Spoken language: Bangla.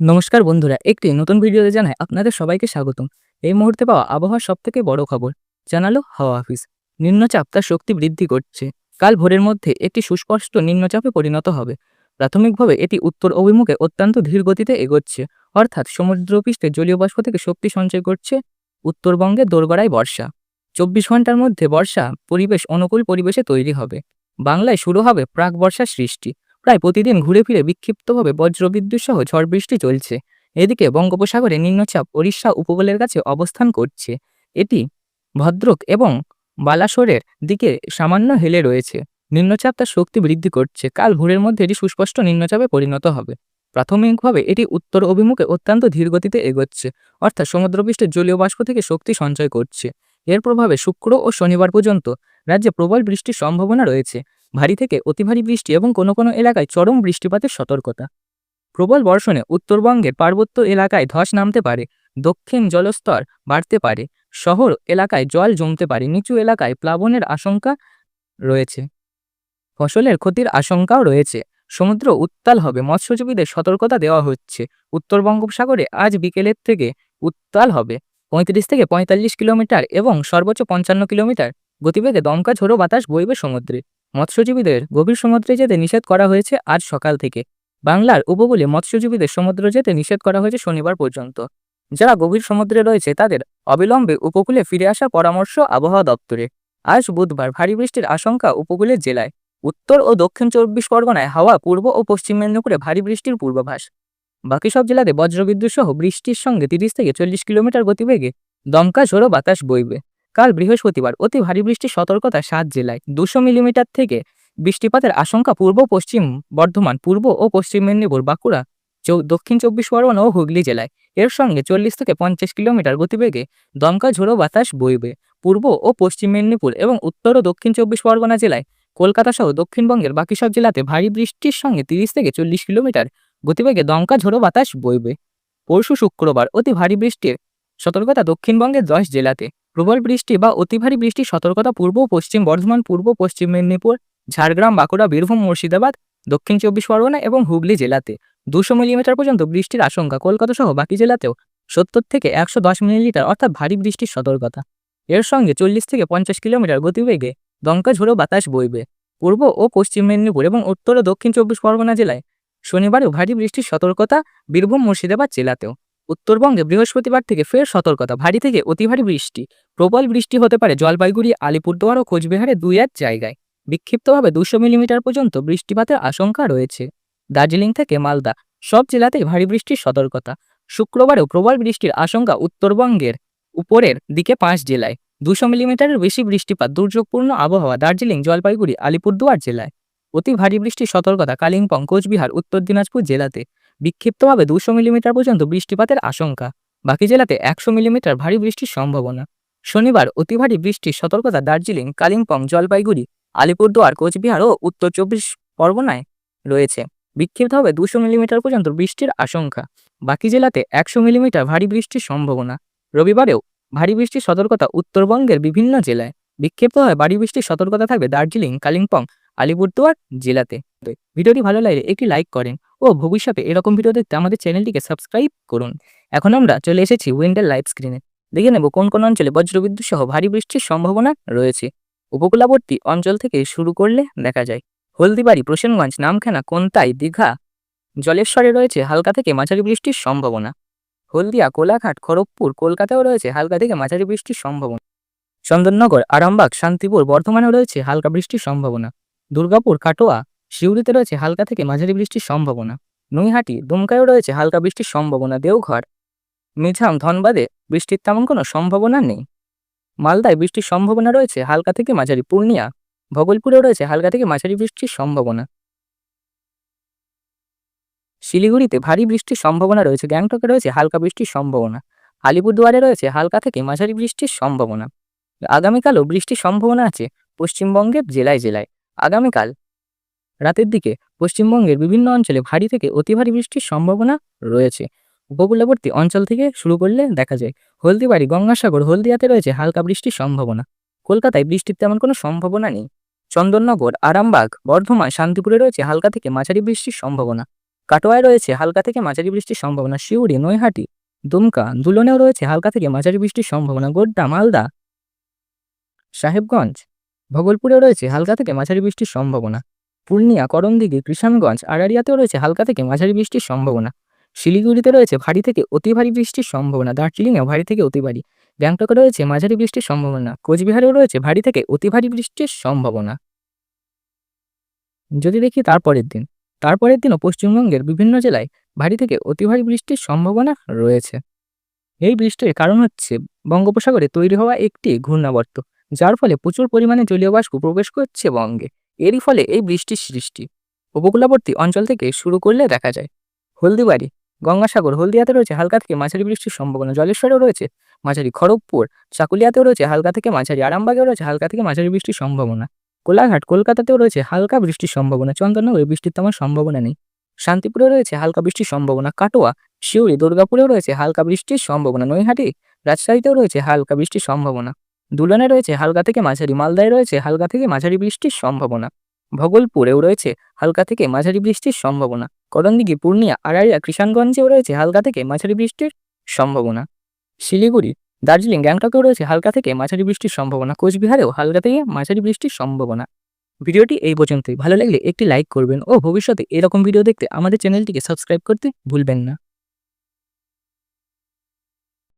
নমস্কার বন্ধুরা, একটি নতুন ভিডিওতে জানাই আপনাদের সবাইকে স্বাগতম। এই মুহূর্তে পাওয়া আবহাওয়ার সব থেকে বড় খবর, জানালো হাওয়া অফিস। নিম্নচাপ তার শক্তি বৃদ্ধি করছে। কাল ভোরের মধ্যে একটি সুস্পষ্ট নিম্নচাপে পরিণত হবে। প্রাথমিকভাবে এটি উত্তর অভিমুখে অত্যন্ত ধীর গতিতে এগোচ্ছে। অর্থাৎ সমুদ্রপৃষ্ঠে জলীয় বাষ্প থেকে শক্তি সঞ্চয় করছে। উত্তরবঙ্গে দোরগড়ায় বর্ষা। চব্বিশ ঘণ্টার মধ্যে বর্ষা পরিবেশ অনুকূল পরিবেশে তৈরি হবে। বাংলায় শুরু হবে প্রাক বর্ষার সৃষ্টি। প্রায় প্রতিদিন ঘুরে ফিরে বিক্ষিপ্তভাবে বজ্রবিদ্যুৎ সহ ঝড় বৃষ্টি চলছে। এদিকে বঙ্গোপসাগরে নিম্নচাপ ওড়িশা উপকূলের কাছে অবস্থান করছে। এটি ভদ্রক এবং বালাসোরের দিকে সামান্য হেলে রয়েছে। নিম্নচাপ তার শক্তি বৃদ্ধি করছে। কাল ভোরের মধ্যে এটি সুস্পষ্ট নিম্নচাপে পরিণত হবে। প্রাথমিকভাবে এটি উত্তর অভিমুখে অত্যন্ত ধীরগতিতে এগোচ্ছে, অর্থাৎ সমুদ্রপৃষ্ঠের জলীয় বাষ্প থেকে শক্তি সঞ্চয় করছে। এর প্রভাবে শুক্র ও শনিবার পর্যন্ত রাজ্যে প্রবল বৃষ্টির সম্ভাবনা রয়েছে। ভারী থেকে অতি ভারী বৃষ্টি এবং কোনো কোনো এলাকায় চরম বৃষ্টিপাতের সতর্কতা। প্রবল বর্ষণে উত্তরবঙ্গের পার্বত্য এলাকায় ধস নামতে পারে, দক্ষিণ জলস্তর বাড়তে পারে, শহর এলাকায় জল জমতে পারে, নিচু এলাকায় প্লাবনের আশঙ্কা রয়েছে। ফসলের ক্ষতির আশঙ্কাও রয়েছে। সমুদ্র উত্তাল হবে, মৎস্যজীবীদের সতর্কতা দেওয়া হচ্ছে। উত্তর বঙ্গোপসাগরে আজ বিকেলের থেকে উত্তাল হবে, পঁয়ত্রিশ থেকে পঁয়তাল্লিশ কিলোমিটার এবং সর্বোচ্চ পঞ্চান্ন কিলোমিটার গতিবেগে দমকা ঝোড়ো বাতাস বইবে সমুদ্রে। মৎস্যজীবীদের গভীর সমুদ্রে যেতে নিষেধ করা হয়েছে আজ সকাল থেকে। বাংলার উপকূলে মৎস্যজীবীদের সমুদ্র যেতে নিষেধ করা হয়েছে শনিবার পর্যন্ত। যারা গভীর সমুদ্রে রয়েছে, তাদের অবিলম্বে উপকূলে ফিরে আসার পরামর্শ আবহাওয়া দপ্তরে। আজ বুধবার ভারী বৃষ্টির আশঙ্কা উপকূলের জেলায়। উত্তর ও দক্ষিণ চব্বিশ পরগনায় হাওয়া পূর্ব ও পশ্চিম মেদিনীপুরে ভারী বৃষ্টির পূর্বাভাস। বাকি সব জেলাতে বজ্রবিদ্যুৎ সহ বৃষ্টির সঙ্গে তিরিশ থেকে চল্লিশ কিলোমিটার গতিবেগে দমকা ঝোড়ো বাতাস বইবে। কাল বৃহস্পতিবার অতি ভারী বৃষ্টির সতর্কতা সাত জেলায়। দুশো মিলিমিটার থেকে বৃষ্টিপাতের আশঙ্কা পূর্ব, পশ্চিম বর্ধমান, পূর্ব ও পশ্চিম মেদিনীপুর, বাঁকুড়া দক্ষিণ চব্বিশ পরগনা ও হুগলি জেলায়। এর সঙ্গে চল্লিশ থেকে পঞ্চাশ কিলোমিটার গতিবেগে দমকা ঝোড়ো বাতাস বইবে। পূর্ব ও পশ্চিম মেদিনীপুর এবং উত্তর ও দক্ষিণ চব্বিশ পরগনা জেলায় কলকাতা সহ দক্ষিণবঙ্গের বাকি সব জেলাতে ভারী বৃষ্টির সঙ্গে তিরিশ থেকে চল্লিশ কিলোমিটার গতিবেগে দমকা ঝোড়ো বাতাস বইবে। পরশু শুক্রবার অতি ভারী বৃষ্টির সতর্কতা দক্ষিণবঙ্গের দশ জেলাতে। প্রবল বৃষ্টি বা অতি ভারী বৃষ্টির সতর্কতা পূর্ব পশ্চিম বর্ধমান, পূর্ব পশ্চিম মেদিনীপুর, ঝাড়গ্রাম, বাঁকুড়া, বীরভূম, মুর্শিদাবাদ, দক্ষিণ চব্বিশ পরগনা এবং হুগলি জেলাতে। দুশো মিলিমিটার পর্যন্ত বৃষ্টির আশঙ্কা কলকাতা সহ বাকি জেলাতেও সত্তর থেকে একশো দশ মিলিলিটার অর্থাৎ ভারী বৃষ্টির সতর্কতা। এর সঙ্গে চল্লিশ থেকে পঞ্চাশ কিলোমিটার গতিবেগে দমকা ঝোড়ো বাতাস বইবে। পূর্ব ও পশ্চিম মেদিনীপুর এবং উত্তর ও দক্ষিণ চব্বিশ পরগনা জেলায় শনিবারও ভারী বৃষ্টির সতর্কতা বীরভূম, মুর্শিদাবাদ জেলাতেও। উত্তরবঙ্গে বৃহস্পতিবার থেকে ফের সতর্কতা। ভারী থেকে অতি ভারী বৃষ্টি। প্রবল বৃষ্টি হতে পারে জলপাইগুড়ি, আলিপুরদুয়ার ও কোচবিহারে দুই এক জায়গায়। বিক্ষিপ্তভাবে দুশো মিলিমিটার পর্যন্ত বৃষ্টিপাতের আশঙ্কা রয়েছে। দার্জিলিং থেকে মালদা, সব জেলাতেই ভারী বৃষ্টির সতর্কতা। শুক্রবারেও প্রবল বৃষ্টির আশঙ্কা উত্তরবঙ্গের উপরের দিকে পাঁচ জেলায়। দুশো মিলিমিটারের বেশি বৃষ্টিপাত দুর্যোগপূর্ণ আবহাওয়া দার্জিলিং, জলপাইগুড়ি, আলিপুরদুয়ার জেলায়। অতি ভারী বৃষ্টির সতর্কতা কালিম্পং, কোচবিহার, উত্তর দিনাজপুর জেলাতে। বিক্ষিপ্তভাবে দুশো মিলিমিটার পর্যন্ত বৃষ্টিপাতের আশঙ্কা। বাকি জেলাতে একশো মিলিমিটার ভারী বৃষ্টির সম্ভাবনা। শনিবার অতি ভারী বৃষ্টির সতর্কতা দার্জিলিং, কালিম্পং, জলপাইগুড়ি, আলিপুরদুয়ার, কোচবিহার ও উত্তর চব্বিশ পরগনায় রয়েছে। বিক্ষিপ্তভাবে দুশো মিলিমিটার পর্যন্ত বৃষ্টির আশঙ্কা। বাকি জেলাতে একশো মিলিমিটার ভারী বৃষ্টির সম্ভাবনা। রবিবারেও ভারী বৃষ্টির সতর্কতা উত্তরবঙ্গের বিভিন্ন জেলায়। বিক্ষিপ্ত বিক্ষিপ্তভাবে ভারী বৃষ্টির সতর্কতা থাকবে দার্জিলিং, কালিম্পং, আলিপুরদুয়ার জেলাতে। ভিডিওটি ভালো লাগলে একটি লাইক করেন। ও ভবিষ্যতে এরকম ভিডিও দেখতে আমাদের চ্যানেলটিকে সাবস্ক্রাইব করুন। এখন আমরা চলে এসেছি উইন্ডার লাইভ স্ক্রিনে দেখে নেব কোন কোন অঞ্চলে বজ্রবিদ্যুৎ সহ ভারী বৃষ্টির সম্ভাবনা রয়েছে। উপকূলবর্তী অঞ্চল থেকে শুরু করলে দেখা যায়। হলদিবাড়ি, প্রসেনগঞ্জ, নামখানা, কোনতাই, দীঘা জলেশ্বরে রয়েছে হালকা থেকে মাঝারি বৃষ্টির সম্ভাবনা। হলদিয়া, কোলাঘাট, খড়গপুর, কলকাতাও রয়েছে হালকা থেকে মাঝারি বৃষ্টির সম্ভাবনা। চন্দননগর, আরামবাগ, শান্তিপুর, বর্ধমানেও রয়েছে হালকা বৃষ্টির সম্ভাবনা। দুর্গাপুর, কাটোয়া সিউড়িতে রয়েছে হালকা থেকে মাঝারি বৃষ্টির সম্ভাবনা। নৈহাটি, দুমকায়ও রয়েছে হালকা বৃষ্টির সম্ভাবনা। দেওঘর মিঝাম ধনবাদে বৃষ্টির তেমন কোনো সম্ভাবনা নেই। মালদায় বৃষ্টির সম্ভাবনা রয়েছে হালকা থেকে মাঝারি। পূর্ণিয়া, ভগলপুরেও রয়েছে হালকা থেকে মাঝারি বৃষ্টির সম্ভাবনা। শিলিগুড়িতে ভারী বৃষ্টির সম্ভাবনা রয়েছে। গ্যাংটকে রয়েছে হালকা বৃষ্টির সম্ভাবনা। আলিপুরদুয়ারে রয়েছে হালকা থেকে মাঝারি বৃষ্টির সম্ভাবনা। আগামীকালও বৃষ্টির সম্ভাবনা আছে পশ্চিমবঙ্গের জেলায় জেলায়। আগামীকাল রাতের দিকে পশ্চিমবঙ্গের বিভিন্ন অঞ্চলে ভারী থেকে অতি ভারী বৃষ্টির সম্ভাবনা রয়েছে। উপকূলবর্তী অঞ্চল থেকে শুরু করলে দেখা যায়, হলদিবাড়ি, গঙ্গাসাগর, হলদিয়াতে রয়েছে হালকা বৃষ্টির সম্ভাবনা। কলকাতায় বৃষ্টির তেমন কোনো সম্ভাবনা নেই। চন্দননগর, আরামবাগ, বর্ধমান, শান্তিপুরে রয়েছে হালকা থেকে মাঝারি বৃষ্টির সম্ভাবনা। কাটোয়ায় রয়েছে হালকা থেকে মাঝারি বৃষ্টির সম্ভাবনা। শিউড়ি নৈহাটি, দুমকা, দুলনেও রয়েছে হালকা থেকে মাঝারি বৃষ্টির সম্ভাবনা। গোড্ডা, মালদা, সাহেবগঞ্জ, ভগলপুরেও রয়েছে হালকা থেকে মাঝারি বৃষ্টির সম্ভাবনা। পূর্ণিয়া করণদিঘি কৃষাণগঞ্জ আড়ারিয়াতেও রয়েছে হালকা থেকে মাঝারি বৃষ্টির সম্ভাবনা। শিলিগুড়িতে রয়েছে ভারী থেকে অতি ভারী বৃষ্টির সম্ভাবনা। দার্জিলিংয়েও ভারী থেকে অতি ভারী। গ্যাংটকে রয়েছে মাঝারি বৃষ্টির সম্ভাবনা। কোচবিহারেও রয়েছে ভারী থেকে অতি ভারী বৃষ্টির সম্ভাবনা। যদি দেখি তারপরের দিন, তারপরের দিনও পশ্চিমবঙ্গের বিভিন্ন জেলায় ভারী থেকে অতি ভারী বৃষ্টির সম্ভাবনা রয়েছে। এই বৃষ্টির কারণ হচ্ছে বঙ্গোপসাগরে তৈরি হওয়া একটি ঘূর্ণাবর্ত, যার ফলে প্রচুর পরিমাণে জলীয় বাষ্প প্রবেশ করছে বঙ্গে। এরই ফলে এই বৃষ্টির সৃষ্টি উপকূলবর্তী অঞ্চল থেকে শুরু করলে দেখা যায়। হলদিবাড়ি, গঙ্গাসাগর, হলদিয়াতে রয়েছে হালকা থেকে মাঝারি বৃষ্টির সম্ভাবনা। জলেশ্বরেও রয়েছে মাঝারি খড়গপুর, চাকুলিয়াতেও রয়েছে হালকা থেকে মাঝারি, আরামবাগেও রয়েছে হালকা থেকে মাঝারি বৃষ্টির সম্ভাবনা। কোলাঘাট, কলকাতাতেও রয়েছে হালকা বৃষ্টির সম্ভাবনা। চন্দননগরে বৃষ্টির তেমন সম্ভাবনা নেই। শান্তিপুরে রয়েছে হালকা বৃষ্টির সম্ভাবনা। কাটোয়া শিউড়ি দুর্গাপুরেও রয়েছে হালকা বৃষ্টির সম্ভাবনা। নৈহাটি, রাজশাহীতেও রয়েছে হালকা বৃষ্টির সম্ভাবনা। দুলনে রয়েছে হালকা থেকে মাঝারি, মালদায় রয়েছে হালকা থেকে মাঝারি বৃষ্টির সম্ভাবনা। ভগলপুরেও রয়েছে হালকা থেকে মাঝারি বৃষ্টির সম্ভাবনা। করণদিঘি পূর্ণিয়া, আড়াইয়া কৃষাণগঞ্জেও রয়েছে হালকা থেকে মাঝারি বৃষ্টির সম্ভাবনা। শিলিগুড়ি, দার্জিলিং, গ্যাংটকেও রয়েছে হালকা থেকে মাঝারি বৃষ্টির সম্ভাবনা। কোচবিহারেও হালকা থেকে মাঝারি বৃষ্টির সম্ভাবনা। ভিডিওটি এই পর্যন্তই। ভালো লাগলে একটি লাইক করবেন ও ভবিষ্যতে এরকম ভিডিও দেখতে আমাদের চ্যানেলটিকে সাবস্ক্রাইব করতে ভুলবেন না।